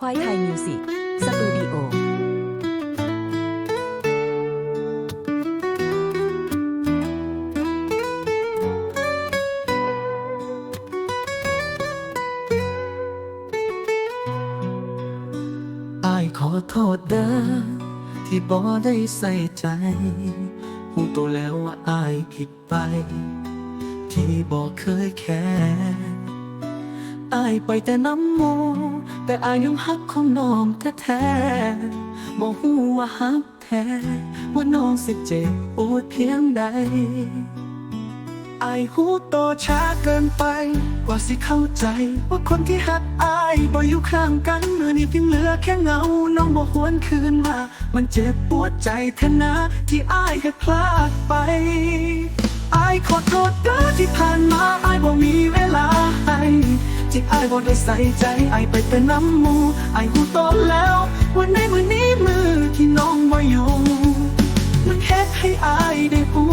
ควายไทยมิวสิกสตูดิโอายขอโทษเด้อที่บ่ได้ใส่ใจหูตัวแล้วว่าอายผิดไป ที่บ่เคยแค่ อายไปแต่น้ำหมูแต่อายยังฮักของน้องแท้ๆบ่ฮู้ว่าฮักแท้ ว่าน้องสิเจ็บปวดเพียงใดไอหูโตช้าเกินไป กว่าสิเข้าใจ ว่าคนที่หักอายบ่อยู่ข้างกันเมื่อนี้เพียงเหลือแค่เงา น้องบ่หวนคืนมา มันเจ็บปวดใจแทนะ ที่อายให้พลาดไปอายขอโทษเด้อที่ผ่านมาอายบ่มีเวลาให้ ที่อายบ่ได้ใส่ใจไอายไปเป็นน้ำมูอายหูโตแล้ว วันในมือนี้มือที่น้องบ่อยู่ มันเฮ็ดให้อายได้หู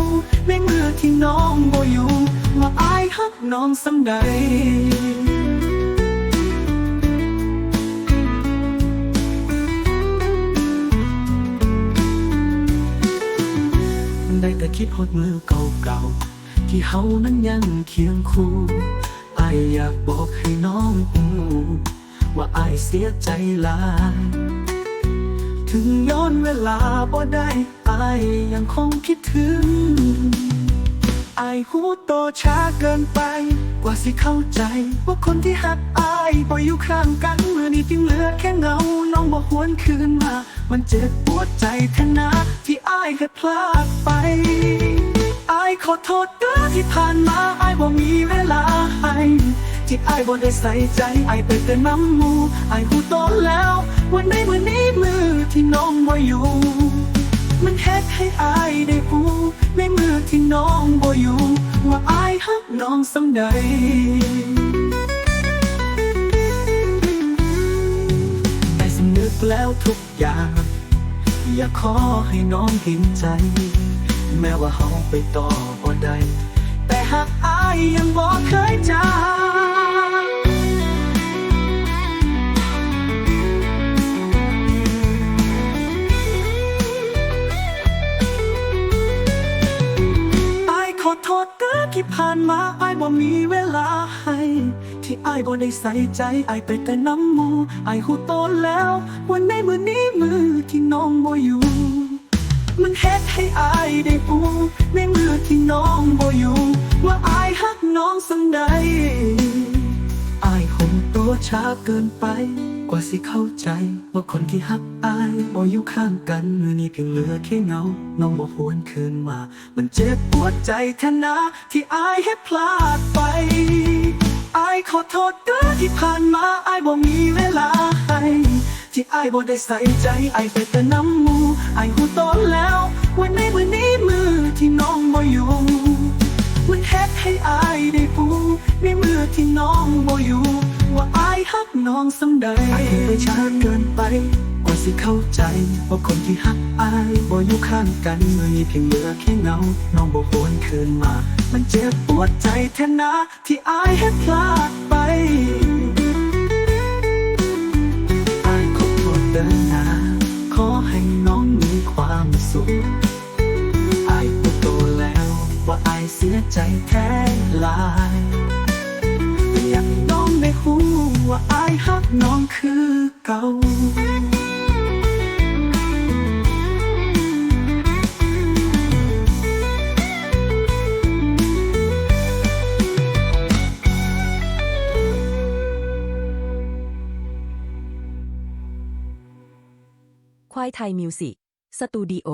ในเมือที่น้องบ่อยู่ว่าอายฮักน้องสำใดได้แต่คิดหดมือเก่าๆที่เฮานั้นยังเคียงคู่ายอยากบอกให้น้องหูว่าอายเสียใจหลาย ถึงย้อนเวลาบ่ได้อายยังคงคิดถึงอายหูโตช้าเกินไป กว่าสิเข้าใจ ว่าคนที่หักอายบ่อยู่ข้างกันเมื่อนี้จึงเหลือแค่เงา น้องบ่หวนคืนมา มันเจ็บปวดใจแทนะ ที่อายเคยพลาดไปอายขอโทษเด้อที่ผ่านมาอายบ่มีเว ที่อายบ่ได้ใส่ใจไอายไปแต่น้ำมูไอายหูโตแล้ว วันในวันนี้มือที่น้องบ่อยู่ มันเฮ็ดให้อายได้หูในมือที่น้องบ่อยู่ว่าอายฮักน้องสำใดได้สำนึกแล้วทุกอย่าง อยากขอให้น้องเห็นใจ แม้ว่าเฮาไปต่อบ่ได้แต่หากอายยังบ่เคยจาง ที่ผ่านมาอายบ่มีเวลาให้ ที่อายบ่ได้ใส่ใจอายไปแต่น้ำมูอายหูโตแล้ว วันในมือนี้มือที่น้องบ่อยู่ มันเฮ็ดให้อายได้ปู ช้าเกินไป กว่าสิเข้าใจ ว่าคนที่ฮักอายบ่อยู่ข้างกันมือนี้เพียงเหลือแค่เงา น้องบ่หวนคืนมา มันเจ็บปวดใจแท้นะที่อายให้พลาดไปอายขอโทษเด้อที่ผ่านมาอายบ่มีเวลาให้ที่อายบ่ได้ใส่ใจอายไปแต่น้ำมูอายหูโตแล้ว วันในวันนี้มือที่น้องบ่อยู่มันเฮ็ดให้อายได้ปูในมือที่น้องบ่อยู่ ว่าอายฮักน้องสำใดอายไปช้าเกินไปกว่าสิเข้าใจว่าคนที่ฮักอายบ่อยู่ข้างกันเมื่อนี้เพียงเหลือแค่เงา น้องบ่หวนคืนมา มันเจ็บปวดใจแท้นะที่อายให้พลาดไปอายขอโทษเดินหน้าขอให้น้องมีความสุขอายพูดโตแล้วว่าอายเสียใจแท้ลาย ว่าอายฮักน้องคือเก่าควายไทยมิวสิกสตูดิโอ